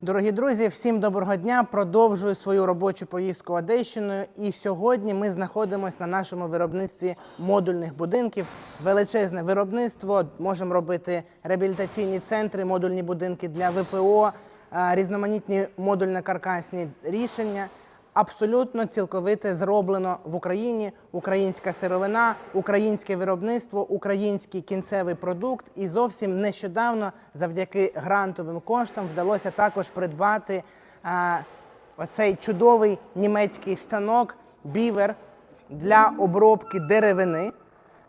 Дорогі друзі, всім доброго дня! Продовжую свою робочу поїздку Одещиною. І сьогодні ми знаходимося на нашому виробництві модульних будинків. Величезне виробництво. Можемо робити реабілітаційні центри, модульні будинки для ВПО, різноманітні модульно-каркасні рішення. Абсолютно цілковите зроблено в Україні. Українська сировина, українське виробництво, український кінцевий продукт. І зовсім нещодавно, завдяки грантовим коштам, вдалося також придбати а, оцей чудовий німецький станок бівер для обробки деревини.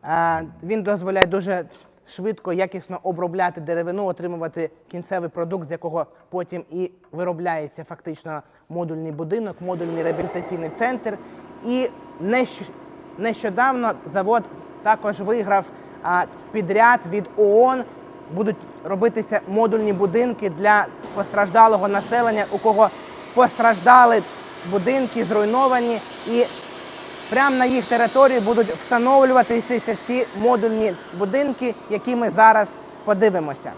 Е, Він дозволяє дуже швидко, якісно обробляти деревину, отримувати кінцевий продукт, з якого потім і виробляється фактично модульний будинок, модульний реабілітаційний центр. І нещодавно завод також виграв підряд від ООН. Будуть робитися модульні будинки для постраждалого населення, у кого постраждали будинки, зруйновані і Прямо на їх території будуть встановлюватися ці модульні будинки, які ми зараз подивимося.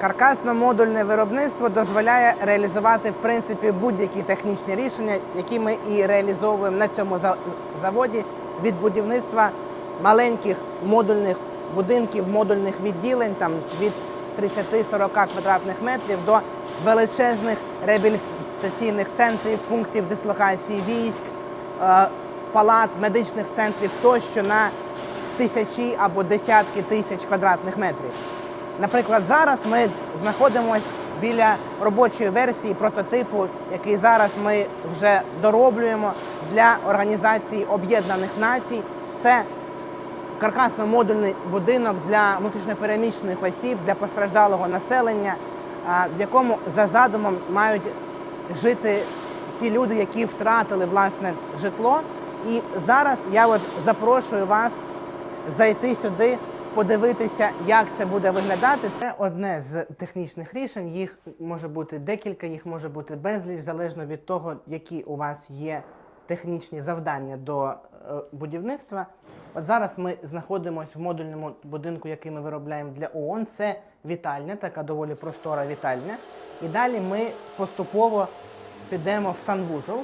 Каркасно-модульне виробництво дозволяє реалізувати в принципі будь-які технічні рішення, які ми і реалізовуємо на цьому заводі від будівництва маленьких модульних будинків, модульних відділень, там від 30-40 квадратних метрів до величезних реабілітаційних центрів, пунктів дислокації військ, е, палат, медичних центрів тощо на тисячі або десятки тисяч квадратних метрів. Наприклад, зараз ми знаходимося біля робочої версії прототипу, який зараз ми вже дороблюємо для Організації Об'єднаних Націй. Це каркасно-модульний будинок для внутрішньопереміщених осіб, для постраждалого населення, в якому за задумом мають жити ті люди, які втратили власне житло. І зараз я от запрошую вас зайти сюди, подивитися, як це буде виглядати. Це одне з технічних рішень. Їх може бути декілька, їх може бути безліч, залежно від того, які у вас є технічні завдання до е, будівництва. От зараз ми знаходимося в модульному будинку, який ми виробляємо для ООН. Це вітальня, така доволі простора вітальня. І далі ми поступово підемо в санвузол.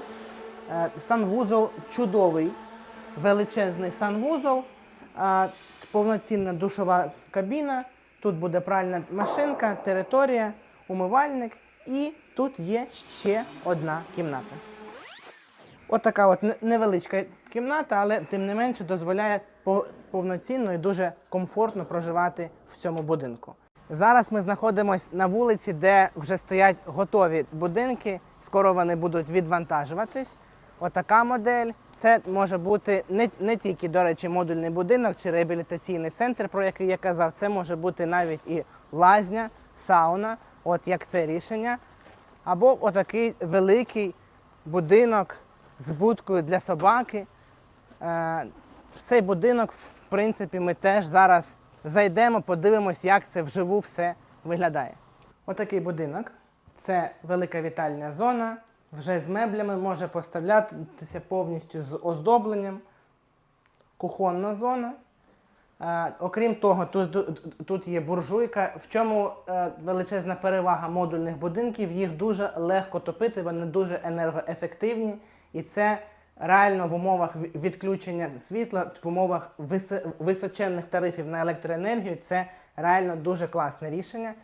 Е, Санвузол чудовий, величезний санвузол, е, повноцінна душова кабіна. Тут буде пральна машинка, територія, умивальник, і тут є ще одна кімната. От така от невеличка кімната, але тим не менше дозволяє повноцінно і дуже комфортно проживати в цьому будинку. Зараз ми знаходимося на вулиці, де вже стоять готові будинки. Скоро вони будуть відвантажуватись. Отака модель. Це може бути не, не тільки, до речі, модульний будинок чи реабілітаційний центр, про який я казав. Це може бути навіть і лазня, сауна, от як це рішення. Або отакий великий будинок з будкою для собаки. Е, В цей будинок, в принципі, ми теж зараз зайдемо, подивимось, як це вживу все виглядає. Отакий будинок. Це велика вітальня зона. Вже з меблями може поставлятися повністю з оздобленням. Кухонна зона. Е, окрім того, тут, тут- є буржуйка. В чому е, величезна перевага модульних будинків? Їх дуже легко топити, вони дуже енергоефективні. І це реально в умовах відключення світла, в умовах вис- височенних тарифів на електроенергію. Це реально дуже класне рішення.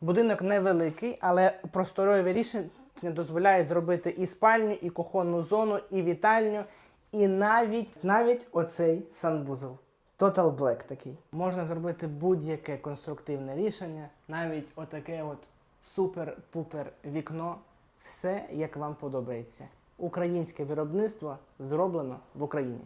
Будинок невеликий, але просторові рішення дозволяє зробити і спальню, і кухонну зону, і вітальню, і навіть, навіть оцей санвузол. Total Black такий. Можна зробити будь-яке конструктивне рішення, навіть отаке от супер-пупер вікно. Все як вам подобається. Українське виробництво зроблено в Україні.